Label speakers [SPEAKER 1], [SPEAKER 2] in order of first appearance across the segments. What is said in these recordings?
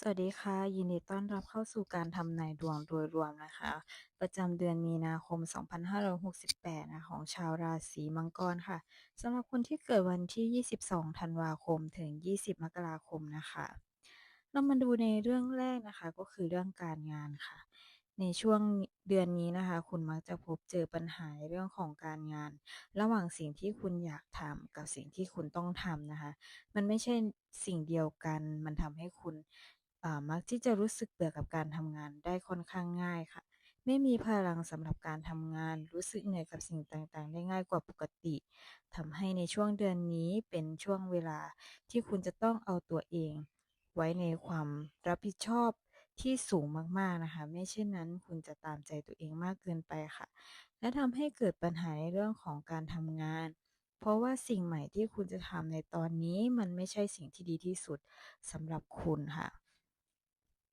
[SPEAKER 1] สวัสดีค่ะ ยินดีต้อนรับเข้าสู่การทำนายดวงโดยรวมนะคะ ประจำเดือนมีนาคม 2568นะของชาวราศีมังกรค่ะสำหรับคนที่เกิดวันที่ 22 ธันวาคมถึง 20 มกราคมนะคะ เรามาดูในเรื่องแรกนะคะก็คือเรื่องการงานค่ะ ในช่วงเดือนนี้นะคะ คุณมักจะพบเจอปัญหาเรื่องของการงาน ระหว่างสิ่งที่คุณอยากทำกับสิ่งที่คุณต้องทำนะคะ มันไม่ใช่สิ่งเดียวกันมันทำให้คุณ มักที่จะรู้สึกเบื่อกับการทำงานได้ค่อนข้างง่ายค่ะ ไม่มีพลังสำหรับการทำงาน รู้สึกเหนื่อยกับสิ่งต่างๆ ได้ง่ายกว่าปกติทำให้ในช่วงเดือนนี้เป็นช่วงเวลาที่คุณจะต้องเอาตัวเอง ไว้ในความรับผิดชอบที่สูงมากๆนะคะ ไม่เช่นนั้นคุณจะตามใจตัวเองมากเกินไปค่ะ และทำให้เกิดปัญหาในเรื่องของการทำงาน เพราะว่าสิ่งใหม่ที่คุณจะทำในตอนนี้มันไม่ใช่สิ่งที่ดีที่สุดสำหรับคุณค่ะ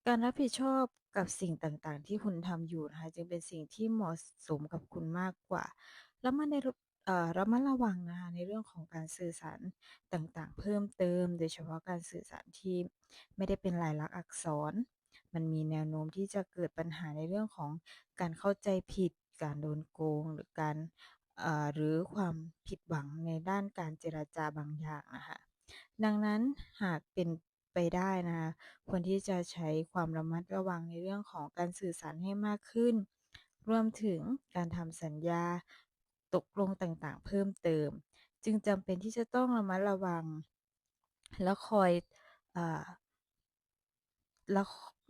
[SPEAKER 1] การรับผิดชอบกับสิ่งต่างๆ ที่คุณทำอยู่นะคะ จึงเป็นสิ่งที่เหมาะสมกับคุณมากกว่า แล้วมาในเอ่อระมัดระวังนะคะในเรื่องของการสื่อสารต่างๆ เพิ่มเติม โดยเฉพาะการสื่อสารที่ไม่ได้เป็นลายลักษณ์อักษร มันมีแนวโน้มที่จะเกิดปัญหาในเรื่องของการเข้าใจผิด การโดนโกง หรือการหรือความผิดหวังในด้านการเจรจาบางอย่างนะคะดังนั้นหากเป็น ไปได้นะคะควรที่จะใช้ความระมัดระวังในเรื่องของการสื่อสารให้มากขึ้น รวมถึงการทำสัญญาตกลงต่างๆ เพิ่มเติม จึงจำเป็นที่จะต้องระมัดระวัง และคอยอและ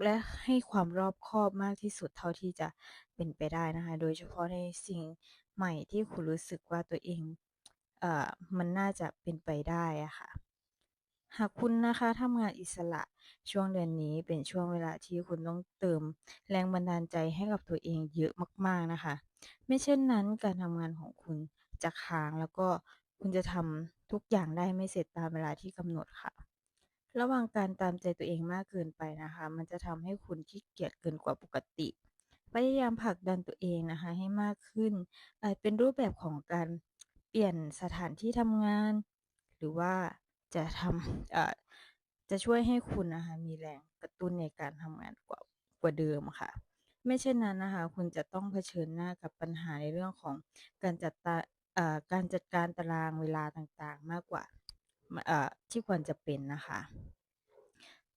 [SPEAKER 1] และให้ความรอบคอบมากที่สุดเท่าที่จะเป็นไปได้นะคะ โดยเฉพาะในสิ่งใหม่ที่คุณรู้สึกว่าตัวเองเอ่อมันน่าจะเป็นไปได้อะค่ะ หากคุณนะคะทำงานอิสระช่วงเดือนนี้เป็นช่วงเวลาที่คุณต้องเติม แรงบันดาลใจให้กับตัวเองเยอะมากๆนะคะ ไม่เช่นนั้นการทำงานของคุณจะค้างแล้วก็คุณจะทำทุกอย่างได้ไม่เสร็จตามเวลาที่กำหนดค่ะ ระหว่างการตามใจตัวเองมากเกินไปนะคะ มันจะทำให้คุณขี้เกียจเกินกว่าปกติพยายามผลักดันตัวเองนะคะให้มากขึ้น อาจเป็นรูปแบบของการเปลี่ยนสถานที่ทำงาน หรือว่า จะทำจะช่วยให้คุณนะคะมีแรงกระตุ้นในการทำงานกว่ากว่าเดิมค่ะ ไม่เช่นนั้นนะคะ คุณจะต้องเผชิญหน้ากับปัญหาในเรื่องของการจัดตาการจัดการตารางเวลาต่างๆ มากกว่าที่ควรจะเป็นนะคะ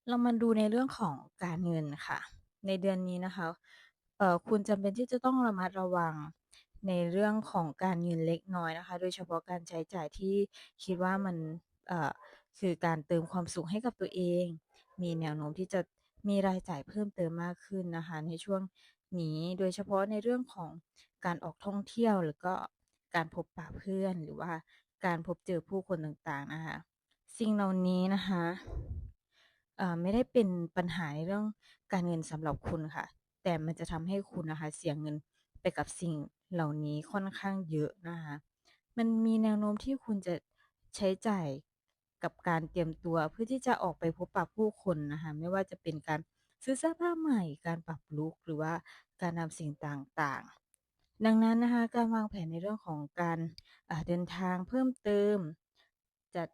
[SPEAKER 1] เรามาดูในเรื่องของการเงินค่ะ ในเดือนนี้นะคะคุณจำเป็นที่จะต้องระมัดระวังในเรื่องของการเงินเล็กน้อยนะคะ โดยเฉพาะการใช้จ่ายที่คิดว่ามัน คือการเติมความสุขให้กับตัวเอง มีแนวโน้มที่จะมีรายจ่ายเพิ่มเติมมากขึ้นนะคะในช่วงนี้โดยเฉพาะในเรื่องของการออกท่องเที่ยวหรือก็การพบปะเพื่อนหรือว่าการพบเจอผู้คนต่างๆนะคะสิ่งเหล่านี้นะคะไม่ได้เป็นปัญหาในเรื่องการเงินสำหรับคุณค่ะ แต่มันจะทำให้คุณนะคะเสียเงินไปกับสิ่งเหล่านี้ค่อนข้างเยอะนะคะมันมีแนวโน้มที่คุณจะใช้จ่าย กับการเตรียมตัวเพื่อที่จะออกไปพบปะผู้คนนะคะไม่ว่าจะเป็นการซื้อเสื้อผ้าใหม่ การปรับลุคหรือว่าการนำสิ่งต่างๆ ดังนั้นนะคะการวางแผนในเรื่องของการเดินทางเพิ่มเติม จะ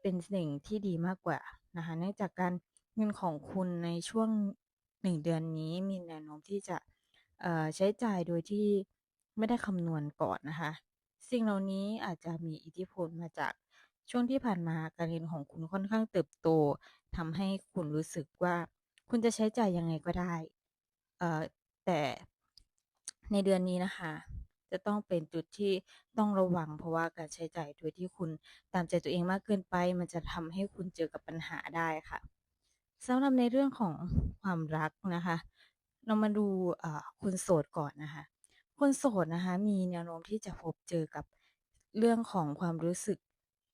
[SPEAKER 1] เป็นสิ่งที่ดีมากกว่านะคะเนื่องจากการเงินของคุณในช่วงหนึ่งเดือนนี้มีแนวโน้มที่จะใช้จ่ายโดยที่ไม่ได้คำนวณก่อนนะคะ สิ่งเหล่านี้อาจจะมีอิทธิพลมาจาก ช่วงที่ผ่านมาการเงินของคุณค่อนข้างเติบโตทำให้คุณรู้สึกว่าคุณจะใช้จ่ายยังไงก็ได้แต่ในเดือนนี้นะคะ จะต้องเป็นจุดที่ต้องระวัง เพราะว่าการใช้จ่ายโดยที่คุณตามใจตัวเองมากเกินไป มันจะทำให้คุณเจอกับปัญหาได้ค่ะสำหรับในเรื่องของความรักนะคะ เรามาดูคนโสดก่อนนะคะคนโสดนะคะมีแนวโน้มที่จะพบเจอกับเรื่องของความรู้สึก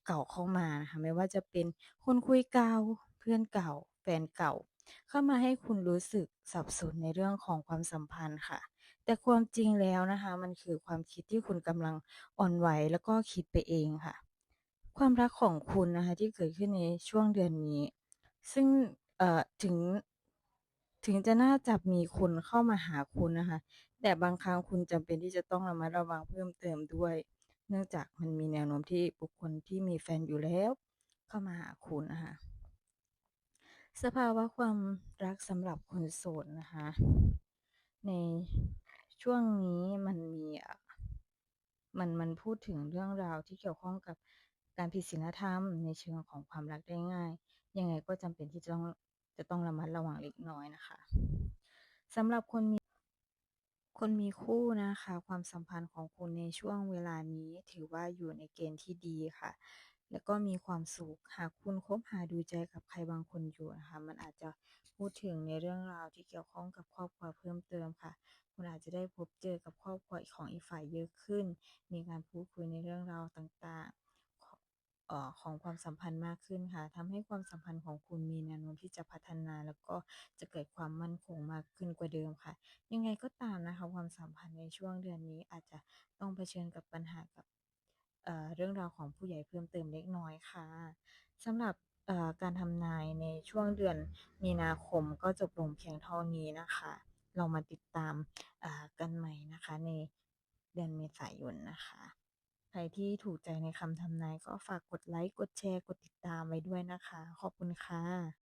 [SPEAKER 1] เก่าเข้ามานะคะไม่ว่าจะเป็นคนคุยเก่าเพื่อนเก่า แฟนเก่า เข้ามาให้คุณรู้สึกสับสนในเรื่องของความสัมพันธ์ค่ะ แต่ความจริงแล้วนะคะ มันคือความคิดที่คุณกำลังอ่อนไหวแล้วก็คิดไปเองค่ะ ความรักของคุณนะคะที่เกิดขึ้นในช่วงเดือนนี้ ซึ่งเอ่อถึงถึงจะน่าจะมีคนเข้ามาหาคุณนะคะ แต่บางครั้งคุณจำเป็นที่จะต้องระมัดระวังเพิ่มเติมด้วย เนื่องจากมันมีแนวโน้มที่บุคคลที่มีแฟนอยู่แล้ว เข้ามาหาคุณนะคะสภาวะความรักสำหรับคนโสดนะคะ ในช่วงนี้มันมีมันมันพูดถึงเรื่องราวที่เกี่ยวข้องกับการผิดศีลธรรมในเชิงของความรักได้ง่าย ยังไงก็จำเป็นที่จะต้องจะต้องระมัดระวังเล็กน้อยนะคะสำหรับคนมี คนมีคู่นะคะ ความสัมพันธ์ของคุณในช่วงเวลานี้ถือว่าอยู่ในเกณฑ์ที่ดีค่ะ แล้วก็มีความสุข หากคุณคบหาดูใจกับใครบางคนอยู่นะคะ มันอาจจะพูดถึงในเรื่องราวที่เกี่ยวข้องกับครอบครัวเพิ่มเติมค่ะ คุณอาจจะได้พบเจอกับครอบครัวของอีกฝ่ายเยอะขึ้น มีการพูดคุยในเรื่องราวต่าง ออของความสัมพันธ์มากขึ้นค่ะทำให้ความสัมพันธ์ของคุณมีแนวโน้มที่จะพัฒนาแล้วก็จะเกิดความมั่นคงมากขึ้นกว่าเดิมค่ะ ยังไงก็ตามนะคะ ความสัมพันธ์ในช่วงเดือนนี้อาจจะต้องเผชิญกับปัญหากับเเรื่องราวของผู้ใหญ่เพิ่มเติมเล็กน้อยค่ะสำหรับการทำนายในช่วงเดือนมีนาคมก็จบลงเพียงเท่านี้นะคะ เรามาติดตามกันใหม่นะคะในเดือนเมษายนนะคะ ใครที่ถูกใจในคำทำนายก็ฝากกดไลค์ กดแชร์ กดติดตามไว้ด้วยนะคะ ขอบคุณค่ะ